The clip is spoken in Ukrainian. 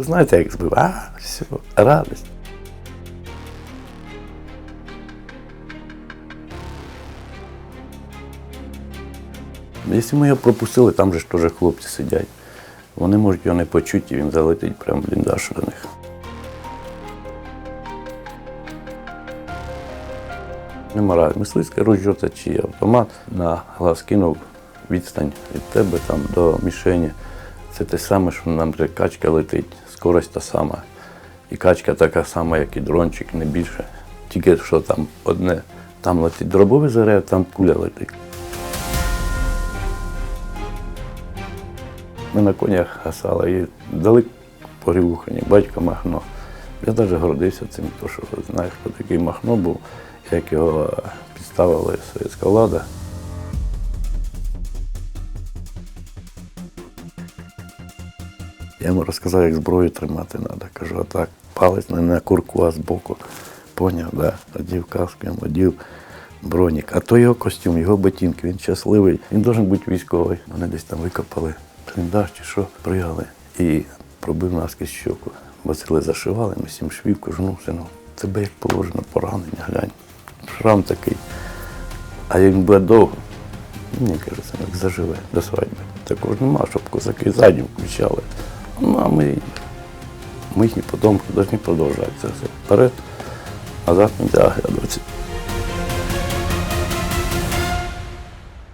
Ви знаєте, як збив? А, все, радість. Якщо ми його пропустили, там же ж теж хлопці сидять. Вони можуть його не почути, і він залетить прямо в бліндаж до них. Нема ради. Мисливське ружьо чи автомат на глаз кинув відстань від тебе там до мішені. Це те саме, що нам же качка летить, скорость та сама. І качка така сама, як і дрончик, не більше. Тільки що там одне, там летить дробове заряд, там куля летить. Ми на конях гасали і дали порівухані, батько Махно. Я навіть гордився цим, тому що знаєш, хто такий Махно був, як його підставила совєтська влада. Я йому розказав, як зброю тримати треба. Кажу, отак, палець не на курку, а збоку. Поняв, да. Одів каску, одів бронік. А то його костюм, його ботинки, він щасливий. Він должен бути військовий. Вони десь там викопали бліндаж чи що, пригали і пробив наскрізь щоку. Васили зашивали, ми сім швів, кажу, ну, сину, тебе як положено, поранення, глянь. Шрам такий. А як він буде довго, мені каже, синок, заживе до свадьби. Такого ж нема, щоб козаки ззаді включали. Ну, а ми, ми їхні потомки повинні продовжувати це все. Вперед, назад не оглядуватися.